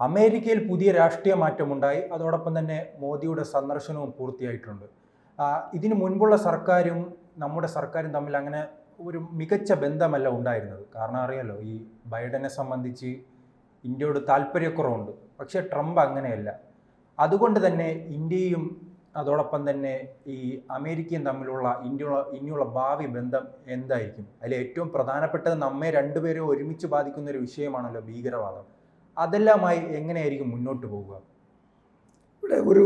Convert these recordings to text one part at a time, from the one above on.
അമേരിക്കയിൽ പുതിയ രാഷ്ട്രീയ മാറ്റമുണ്ടായി. അതോടൊപ്പം തന്നെ മോദിയുടെ സന്ദർശനവും പൂർത്തിയായിട്ടുണ്ട്. ഇതിന് മുൻപുള്ള സർക്കാരും നമ്മുടെ സർക്കാരും തമ്മിൽ അങ്ങനെ ഒരു മികച്ച ബന്ധമല്ല ഉണ്ടായിരുന്നത്. കാരണം അറിയാലോ ഈ ബൈഡനെ സംബന്ധിച്ച് ഇന്ത്യയോട് താല്പര്യക്കുറവുണ്ട്. പക്ഷേ ട്രംപ് അങ്ങനെയല്ല. അതുകൊണ്ട് തന്നെ ഇന്ത്യയും അതോടൊപ്പം തന്നെ ഈ അമേരിക്കയും തമ്മിലുള്ള ഇന്ത്യയുള്ള ഇനിയുള്ള ഭാവി ബന്ധം എന്തായിരിക്കും? അതിൽ ഏറ്റവും പ്രധാനപ്പെട്ടത് നമ്മെ രണ്ടുപേരും ഒരുമിച്ച് ബാധിക്കുന്ന ഒരു വിഷയമാണല്ലോ ഭീകരവാദം. അതെല്ലാമായി എങ്ങനെയായിരിക്കും മുന്നോട്ട് പോവുക? ഇവിടെ ഒരു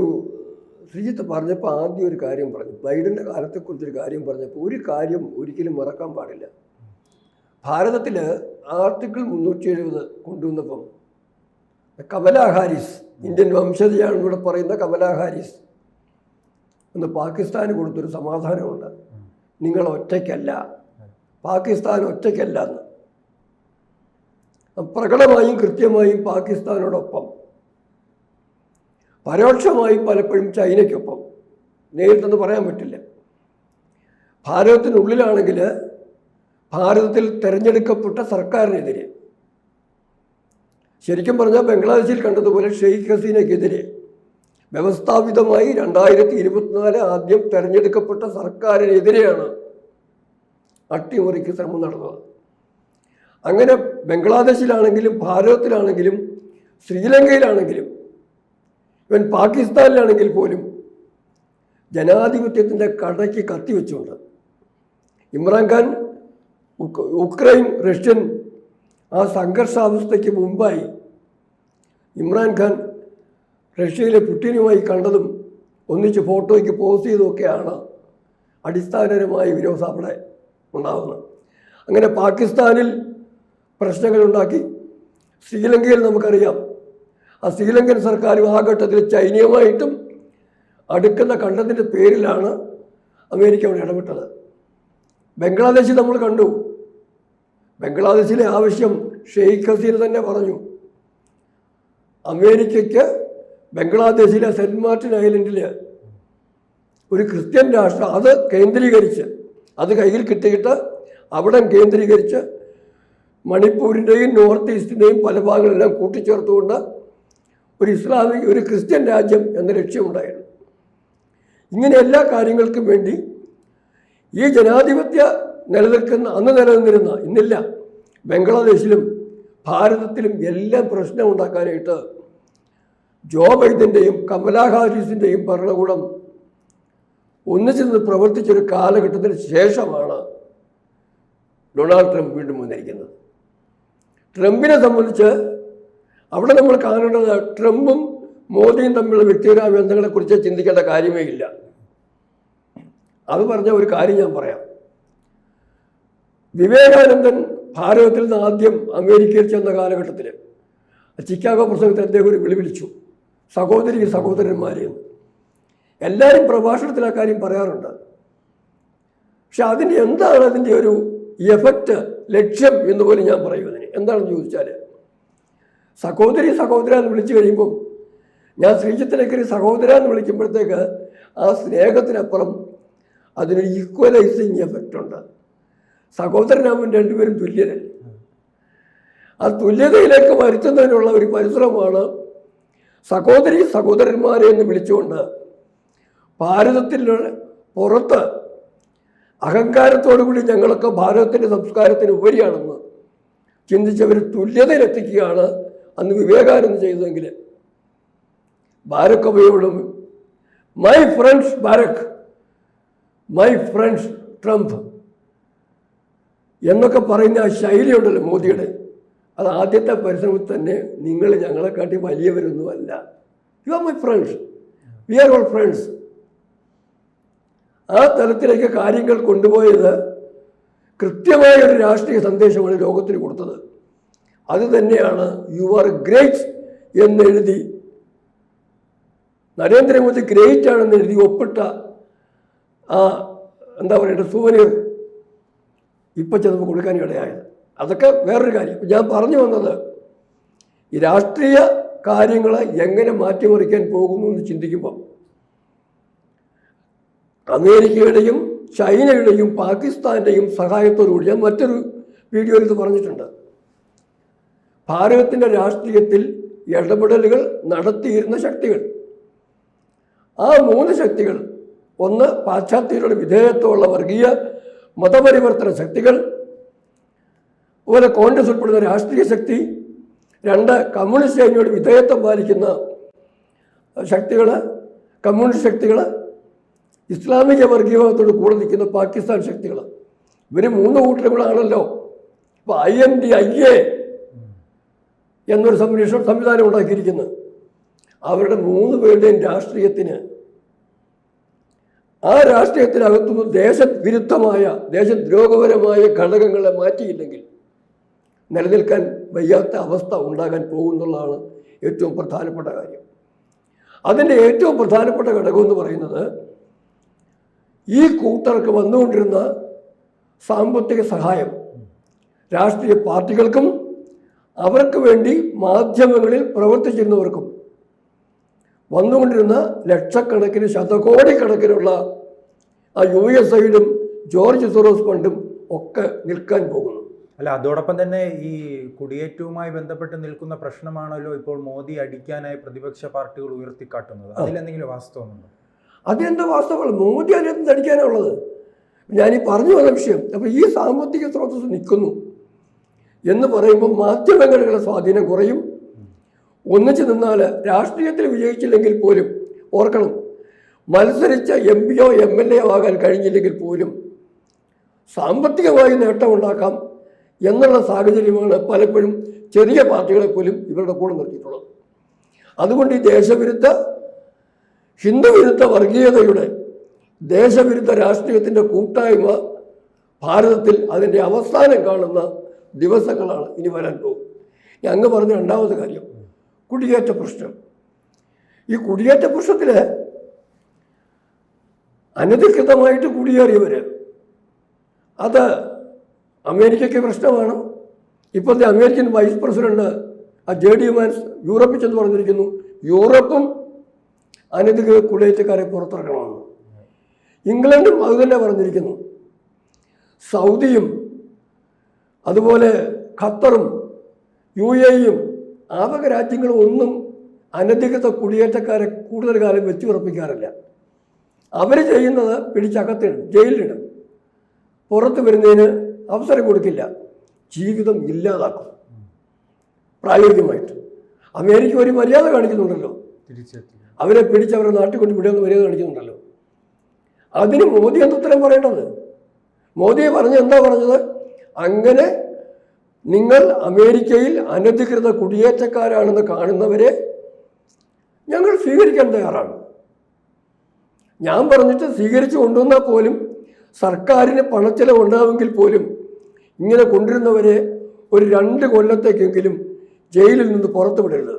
ശ്രീജിത്ത് പറഞ്ഞപ്പോൾ ആദ്യം ഒരു കാര്യം പറഞ്ഞു. ബൈഡന്റെ കാലത്തെക്കുറിച്ചൊരു കാര്യം പറഞ്ഞപ്പോൾ ഒരു കാര്യം ഒരിക്കലും മറക്കാൻ പാടില്ല. ഭാരതത്തിൽ ആർട്ടിക്കിൾ മുന്നൂറ്റി എഴുപത് കൊണ്ടുവന്നപ്പം കമലാ ഹാരിസ് ഇന്ത്യൻ വംശജയാണെന്ന് ഇവിടെ പറയുന്ന കമലാ ഹാരിസ് ഒന്ന് പാകിസ്ഥാന് കൊടുത്തൊരു സമാധാനമുണ്ട്. നിങ്ങൾ ഒറ്റയ്ക്കല്ല. പാകിസ്ഥാൻ ഒറ്റയ്ക്കല്ല എന്ന്. പ്രകടമായും കൃത്യമായും പാകിസ്ഥാനോടൊപ്പം. പരോക്ഷമായി പലപ്പോഴും ചൈനയ്ക്കൊപ്പം. നേരിട്ടെന്ന് പറയാൻ പറ്റില്ല. ഭാരതത്തിനുള്ളിലാണെങ്കിൽ ഭാരതത്തിൽ തിരഞ്ഞെടുക്കപ്പെട്ട സർക്കാരിനെതിരെ. ശരിക്കും പറഞ്ഞാൽ ബംഗ്ലാദേശിൽ കണ്ടതുപോലെ ഷെയ്ഖ് ഹസീനയ്ക്കെതിരെ വ്യവസ്ഥാപിതമായി രണ്ടായിരത്തി ഇരുപത്തിനാല് ആദ്യം തിരഞ്ഞെടുക്കപ്പെട്ട സർക്കാരിനെതിരെയാണ് അട്ടിമറിക്ക് ശ്രമം നടന്നത്. അങ്ങനെ ബംഗ്ലാദേശിലാണെങ്കിലും ഭാരതത്തിലാണെങ്കിലും ശ്രീലങ്കയിലാണെങ്കിലും ഇവൻ പാകിസ്ഥാനിലാണെങ്കിൽ പോലും ജനാധിപത്യത്തിന്റെ കടയ്ക്ക് കത്തിവെച്ചുകൊണ്ട് ഇമ്രാൻഖാൻ ഉക്ര- ഉക്രൈൻ റഷ്യൻ ആ സംഘർഷാവസ്ഥയ്ക്ക് മുമ്പായി ഇമ്രാൻഖാൻ റഷ്യയിലെ പുട്ടിനുമായി കണ്ടതും ഒന്നിച്ച് ഫോട്ടോയ്ക്ക് പോസ് ചെയ്തതൊക്കെയാണ് അടിസ്ഥാനപരമായ അവിടെ ഉണ്ടാകുന്നത് അങ്ങനെ പാകിസ്ഥാനിൽ പ്രശ്നങ്ങളുണ്ടാക്കി. ശ്രീലങ്കയിൽ നമുക്കറിയാം. ആ ശ്രീലങ്കൻ സർക്കാരും ആ ഘട്ടത്തിൽ ചൈനയുമായിട്ടും അടുക്കുന്ന കണ്ടതിന്റെ പേരിലാണ് അമേരിക്ക അവിടെ ഇടപെട്ടത്. ബംഗ്ലാദേശിൽ നമ്മൾ കണ്ടു. ബംഗ്ലാദേശിലെ ആവശ്യം ഷെയ്ഖ് ഹസീന തന്നെ പറഞ്ഞു. അമേരിക്കയ്ക്ക് ബംഗ്ലാദേശിലെ സെന്റ് മാർട്ടിൻ ഐലൻഡിൽ ഒരു ക്രിസ്ത്യൻ രാഷ്ട്രം അത് കേന്ദ്രീകരിച്ച് അത് കയ്യിൽ കിട്ടിയിട്ട് അവിടം കേന്ദ്രീകരിച്ച് മണിപ്പൂരിന്റെയും നോർത്ത് ഈസ്റ്റിന്റെയും പല ഭാഗങ്ങളെല്ലാം കൂട്ടിച്ചേർത്തുകൊണ്ട് ഒരു ഇസ്ലാമിക് ഒരു ക്രിസ്ത്യൻ രാജ്യം എന്ന ലക്ഷ്യമുണ്ടായിരുന്നു. ഇങ്ങനെ എല്ലാ കാര്യങ്ങൾക്കും വേണ്ടി ഈ ജനാധിപത്യ നിലനിൽക്കുന്ന അന്ന് നിലനിന്നിരുന്ന ഇന്നില്ല ബംഗ്ലാദേശിലും ഭാരതത്തിലും എല്ലാം പ്രശ്നം ഉണ്ടാക്കാനായിട്ട് ജോ ബൈഡന്റെയും കമലാ ഹാരിസിന്റെയും ഭരണകൂടം ഒന്നിച്ചു നിന്ന് പ്രവർത്തിച്ചൊരു കാലഘട്ടത്തിന് ശേഷമാണ് ഡൊണാൾഡ് ട്രംപ് വീണ്ടും വന്നിരിക്കുന്നത്. ട്രംപിനെ അവിടെ നമ്മൾ കാണേണ്ടത് ട്രംപും മോദിയും തമ്മിലുള്ള വ്യക്തിപരമായ ബന്ധങ്ങളെക്കുറിച്ച് ചിന്തിക്കേണ്ട കാര്യമേ ഇല്ല. അത് പറഞ്ഞ ഒരു കാര്യം ഞാൻ പറയാം. വിവേകാനന്ദൻ ഭാരതത്തിൽ നിന്ന് ആദ്യം അമേരിക്കയിൽ ചെന്ന കാലഘട്ടത്തിൽ ചിക്കാഗോ പ്രസംഗത്തിൽ അദ്ദേഹം ഒരു വിളി വിളിച്ചു. സഹോദരി സഹോദരന്മാരെയും എല്ലാവരും പ്രഭാഷണത്തിൽ ആ കാര്യം പറയാറുണ്ട്. പക്ഷെ അതിന്റെ എന്താണ് അതിന്റെ ഒരു എഫക്റ്റ് ലക്ഷ്യം എന്ന് പോലും ഞാൻ പറയും അതിന്. എന്താണെന്ന് ചോദിച്ചാൽ സഹോദരി സഹോദര എന്ന് വിളിച്ചു കഴിയുമ്പം ഞാൻ ശ്രീജിത്തിനക്കരി സഹോദര എന്ന് വിളിക്കുമ്പോഴത്തേക്ക് ആ സ്നേഹത്തിനപ്പുറം അതിനൊരു ഈക്വലൈസിങ് എഫക്റ്റ് ഉണ്ട്. സഹോദരനാമൻ രണ്ടുപേരും തുല്യരല്ല? ആ തുല്യതയിലേക്ക് വരുത്തുന്നതിനുള്ള ഒരു പരിശ്രമമാണ് സഹോദരി സഹോദരന്മാരെ എന്ന് വിളിച്ചുകൊണ്ട് ഭാരതത്തിൽ പുറത്ത് അഹങ്കാരത്തോടു കൂടി ഞങ്ങളൊക്കെ ഭാരതത്തിന്റെ സംസ്കാരത്തിന് ഉപരിയാണെന്ന് ചിന്തിച്ചവർ തുല്യതയിലെത്തിക്കുകയാണ് അന്ന് വിവേകാനന്ദ ചെയ്തതെങ്കിൽ. Barack അവയോടും my friends Barack my friends Trump എന്നൊക്കെ പറയുന്ന ആ ശൈലിയുണ്ടല്ലോ മോദിയുടെ. അത് ആദ്യത്തെ പരിശ്രമത്തിൽ തന്നെ നിങ്ങൾ ഞങ്ങളെക്കാട്ടി വലിയവരൊന്നുമല്ല. You are my friends we are all friends ആ തലത്തിലേക്ക് കാര്യങ്ങൾ കൊണ്ടുപോയത് കൃത്യമായ ഒരു രാഷ്ട്രീയ സന്ദേശമാണ് ലോകത്തിന് കൊടുത്തത്. അത് തന്നെയാണ് യു ആർ ഗ്രേറ്റ് എന്നെഴുതി നരേന്ദ്രമോദി ഗ്രേറ്റ് ആണെന്ന് എഴുതി ഒപ്പിട്ട ആ എന്താ പറയുക സൂവനീർ ഇപ്പം ചെന്ന് കൊടുക്കാൻ ഇടയായത്. അതൊക്കെ വേറൊരു കാര്യം. ഞാൻ പറഞ്ഞു വന്നത് ഈ രാഷ്ട്രീയ കാര്യങ്ങളെ എങ്ങനെ മാറ്റിമറിക്കാൻ പോകുന്നു എന്ന് ചിന്തിക്കുമ്പോൾ അമേരിക്കയുടെയും ചൈനയുടെയും പാകിസ്ഥാന്റെയും സഹായത്തോടുകൂടി ഞാൻ മറ്റൊരു വീഡിയോയിൽ ഇത് പറഞ്ഞിട്ടുണ്ട്. ഭാരതത്തിന്റെ രാഷ്ട്രീയത്തിൽ ഇടപെടലുകൾ നടത്തിയിരുന്ന ശക്തികൾ. ആ മൂന്ന് ശക്തികൾ ഒന്ന് പാശ്ചാത്യരുടെ വിധേയത്വമുള്ള വർഗീയ മതപരിവർത്തന ശക്തികൾ അതുപോലെ കോൺഗ്രസ് ഉൾപ്പെടുന്ന രാഷ്ട്രീയ ശക്തി രണ്ട് കമ്മ്യൂണിസ്റ്റ് സേനയോട് വിധേയത്വം പാലിക്കുന്ന ശക്തികൾ കമ്മ്യൂണിസ്റ്റ് ശക്തികൾ ഇസ്ലാമിക വർഗീയവാദത്തോട് കൂടെ നിൽക്കുന്ന പാകിസ്ഥാൻ ശക്തികൾ. ഇവർ മൂന്ന് കൂട്ടരും കൂടെ ആണല്ലോ ഇപ്പോൾ I N D I A എന്നൊരു സംരക്ഷണ സംവിധാനം ഉണ്ടാക്കിയിരിക്കുന്നത് അവരുടെ മൂന്ന് പേരുടെയും രാഷ്ട്രീയത്തിന് ആ രാഷ്ട്രീയത്തിനകത്തുനിന്ന് ദേശവിരുദ്ധമായ ദേശദ്രോഹപരമായ ഘടകങ്ങളെ മാറ്റിയില്ലെങ്കിൽ നിലനിൽക്കാൻ വയ്യാത്ത അവസ്ഥ ഉണ്ടാകാൻ പോകുന്നുള്ളതാണ് ഏറ്റവും പ്രധാനപ്പെട്ട കാര്യം. അതിന്റെ ഏറ്റവും പ്രധാനപ്പെട്ട ഘടകം എന്ന് പറയുന്നത് ഈ കൂട്ടർക്ക് വന്നുകൊണ്ടിരുന്ന സാമ്പത്തിക സഹായം രാഷ്ട്രീയ പാർട്ടികൾക്കും അവർക്ക് വേണ്ടി മാധ്യമങ്ങളിൽ പ്രവർത്തിച്ചിരുന്നവർക്കും വന്നുകൊണ്ടിരുന്ന ലക്ഷക്കണക്കിന് ശതകോടിക്കണക്കിനുള്ള ആ യു എസ് ഐയിലും ജോർജ് സൊറോസ് ഫണ്ടും ഒക്കെ നിൽക്കാൻ പോകുന്നു. അല്ല അതോടൊപ്പം തന്നെ ഈ കുടിയേറ്റവുമായി ബന്ധപ്പെട്ട് നിൽക്കുന്ന പ്രശ്നമാണല്ലോ ഇപ്പോൾ മോദി അടിക്കാനായി പ്രതിപക്ഷ പാർട്ടികൾ ഉയർത്തിക്കാട്ടുന്നത്. അതിലെന്തെങ്കിലും വാസ്തവമുണ്ടോ? അതെന്താ വാസ്തവമാണ് മോദി അതിനകത്ത് ഞാൻ ഞാനീ പറഞ്ഞു വന്ന വിഷയം അപ്പോൾ ഈ സാമ്പത്തിക സ്രോതസ് നിൽക്കുന്നു. എന്ന് പറയുമ്പോൾ മാധ്യമങ്ങളുടെ സ്വാധീനം കുറയും. ഒന്നിച്ചു നിന്നാൽ രാഷ്ട്രീയത്തിൽ വിജയിച്ചില്ലെങ്കിൽ പോലും ഓർക്കണം മത്സരിച്ച എം പിയോ എം എൽ എ ആകാൻ കഴിഞ്ഞില്ലെങ്കിൽ പോലും സാമ്പത്തികമായി നേട്ടമുണ്ടാക്കാം എന്നുള്ള സാഹചര്യമാണ് പലപ്പോഴും ചെറിയ പാർട്ടികളെ പോലും ഇവരുടെ കൂടെ നിർത്തിയിട്ടുള്ളത്. അതുകൊണ്ട് ഈ ദേശവിരുദ്ധ ഹിന്ദുവിരുദ്ധ വർഗീയതയുടെ ദേശവിരുദ്ധ രാഷ്ട്രീയത്തിന്റെ കൂട്ടായ്മ ഭാരതത്തിൽ അതിന്റെ അവസാനം കാണുന്ന ദിവസങ്ങളാണ് ഇനി വരാൻ പോകും ഞാൻ അങ്ങ് പറഞ്ഞ രണ്ടാമത്തെ കാര്യം കുടിയേറ്റ പ്രശ്നം. ഈ കുടിയേറ്റ പ്രശ്നത്തിൽ അനധികൃതമായിട്ട് കുടിയേറിയവർ അത് അമേരിക്കയ്ക്ക് പ്രശ്നമാണ്. ഇപ്പോഴത്തെ അമേരിക്കൻ വൈസ് പ്രസിഡന്റ് ആ ജെ ഡി മാൻസ് യൂറോപ്പിൽ ചെന്ന് പറഞ്ഞിരിക്കുന്നു യൂറോപ്പും അനധികൃത കുടിയേറ്റക്കാരെ പുറത്തിറക്കണമെന്ന് ഇംഗ്ലണ്ടും അത് തന്നെ പറഞ്ഞിരിക്കുന്നു. സൗദിയും അതുപോലെ ഖത്തറും യു എയും ആവക വക രാജ്യങ്ങളും ഒന്നും അനധികൃത കുടിയേറ്റക്കാരെ കൂടുതൽ കാലം വെച്ചുറപ്പിക്കാറില്ല. അവർ ചെയ്യുന്നത് പിടിച്ചകത്തിടും ജയിലിലിടും. പുറത്ത് വരുന്നതിന് അവസരം കൊടുക്കില്ല. ജീവിതം ഇല്ലാതാക്കും. പ്രായോഗികമായിട്ട്. അമേരിക്ക ഒരു മര്യാദ കാണിക്കുന്നുണ്ടല്ലോ. അവരെ പിടിച്ച് അവരെ നാട്ടിൽ കൊണ്ട് വിടുമെന്ന് വരിക കാണിക്കുന്നുണ്ടല്ലോ. അതിന് മോദി എന്ത് ഉത്തരം പറയേണ്ടത്? മോദി പറഞ്ഞ എന്താ പറഞ്ഞത്? അങ്ങനെ നിങ്ങൾ അമേരിക്കയിൽ അനധികൃത കുടിയേറ്റക്കാരാണെന്ന് കാണുന്നവരെ ഞങ്ങൾ സ്വീകരിക്കാൻ തയ്യാറാണ്. ഞാൻ പറഞ്ഞിട്ട് സ്വീകരിച്ചു കൊണ്ടുവന്നാൽ പോലും സർക്കാരിന് പണച്ചെലവ് ഉണ്ടാവുമെങ്കിൽ പോലും ഇങ്ങനെ കൊണ്ടുവരുന്നവരെ ഒരു രണ്ട് കൊല്ലത്തേക്കെങ്കിലും ജയിലിൽ നിന്ന് പുറത്തു വിടരുത്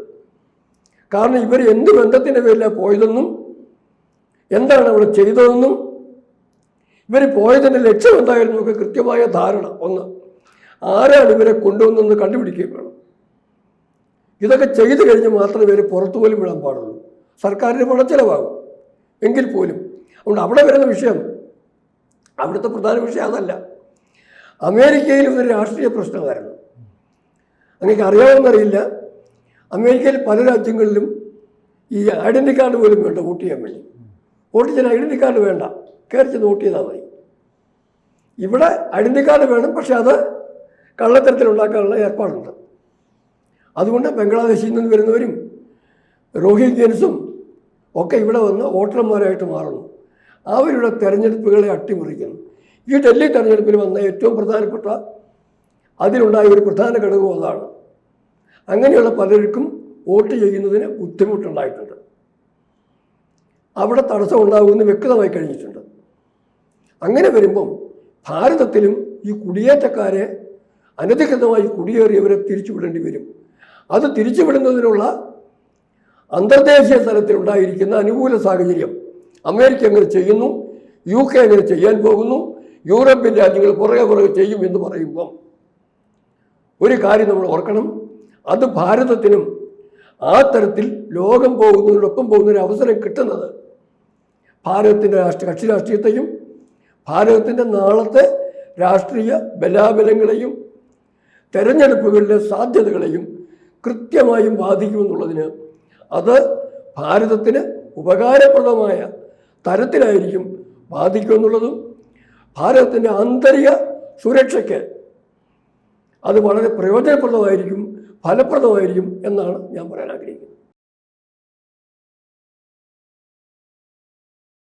കാരണം ഇവർ എന്ത് ബന്ധത്തിന്റെ പേരിലാണ് പോയതെന്നും എന്താണ് അവിടെ ചെയ്തതെന്നും ഇവർ പോയതിന്റെ ലക്ഷ്യം എന്തായിരുന്നു ഒക്കെ കൃത്യമായ ധാരണ ഒന്ന്. ആരാണ് ഇവരെ കൊണ്ടുവന്നെന്ന് കണ്ടുപിടിക്കുകയും വേണം. ഇതൊക്കെ ചെയ്തു കഴിഞ്ഞ് മാത്രമേ ഇവർ പുറത്തു പോലും വിടാൻ പാടുള്ളൂ. സർക്കാരിന് പണച്ചെലവാകും. എങ്കിൽ പോലും. അതുകൊണ്ട് അവിടെ വരുന്ന വിഷയം അവിടുത്തെ പ്രധാന വിഷയം അതല്ല. അമേരിക്കയിൽ ഇവർ രാഷ്ട്രീയ പ്രശ്നമായിരുന്നു. അങ്ങനെ അറിയാമെന്നറിയില്ല അമേരിക്കയിൽ പല രാജ്യങ്ങളിലും ഈ ഐഡന്റി കാർഡ് പോലും വേണ്ട വോട്ട് ചെയ്യാൻ വേണ്ടി. വോട്ട് ചെയ്യാൻ ഐഡന്റി കാർഡ് വേണ്ട. കയറി ചെന്ന് വോട്ട് ചെയ്താൽ മതി. ഇവിടെ ഐഡന്റി കാർഡ് വേണം പക്ഷെ അത് കള്ളത്തരത്തിൽ ഉണ്ടാക്കാനുള്ള ഏർപ്പാടുണ്ട്. അതുകൊണ്ട് ബംഗ്ലാദേശിൽ നിന്ന് വരുന്നവരും റോഹിംഗ്യൻസും ഒക്കെ ഇവിടെ വന്ന് വോട്ടർമാരായിട്ട് മാറുന്നു. അവരുടെ തെരഞ്ഞെടുപ്പുകളെ അട്ടിമറിക്കുന്നു. ഈ ഡൽഹി തെരഞ്ഞെടുപ്പിൽ വന്ന ഏറ്റവും പ്രധാനപ്പെട്ട അതിലുണ്ടായ ഒരു പ്രധാന ഘടകം അതാണ്. അങ്ങനെയുള്ള പലർക്കും വോട്ട് ചെയ്യുന്നതിന് ബുദ്ധിമുട്ടുണ്ടായിട്ടുണ്ട്. അവിടെ തടസ്സം ഉണ്ടാകുമെന്ന് വ്യക്തമായി കഴിഞ്ഞിട്ടുണ്ട്. അങ്ങനെ വരുമ്പം ഭാരതത്തിലും ഈ കുടിയേറ്റക്കാരെ അനധികൃതമായി കുടിയേറിയവരെ തിരിച്ചുവിടേണ്ടി വരും. അത് തിരിച്ചുവിടുന്നതിനുള്ള അന്തർദേശീയ തലത്തിലുണ്ടായിരിക്കുന്ന അനുകൂല സാഹചര്യം. അമേരിക്ക അങ്ങനെ ചെയ്യുന്നു യു കെ അങ്ങനെ ചെയ്യാൻ പോകുന്നു യൂറോപ്യൻ രാജ്യങ്ങൾ പുറകെ പുറകെ ചെയ്യും എന്ന് പറയുമ്പം ഒരു കാര്യം നമ്മൾ ഓർക്കണം. അത് ഭാരതത്തിനും ആ തരത്തിൽ ലോകം പോകുന്നതിനൊപ്പം പോകുന്ന ഒരു അവസരം കിട്ടുന്നത്. ഭാരതത്തിന്റെ രാഷ്ട്രീയ കക്ഷി രാഷ്ട്രീയത്തെയും ഭാരതത്തിന്റെ നാളത്തെ രാഷ്ട്രീയ ബലാബലങ്ങളെയും തെരഞ്ഞെടുപ്പുകളിലെ സാധ്യതകളെയും കൃത്യമായും ബാധിക്കുമെന്നുള്ളതിന് അത് ഭാരതത്തിന് ഉപകാരപ്രദമായ തരത്തിലായിരിക്കും ബാധിക്കുമെന്നുള്ളതും ഭാരതത്തിന്റെ ആന്തരിക സുരക്ഷയ്ക്ക് അത് വളരെ പ്രയോജനപ്രദമായിരിക്കും ഫലപ്രദമായിരിക്കും എന്നാണ് ഞാൻ പറയാൻ ആഗ്രഹിക്കുന്നത്.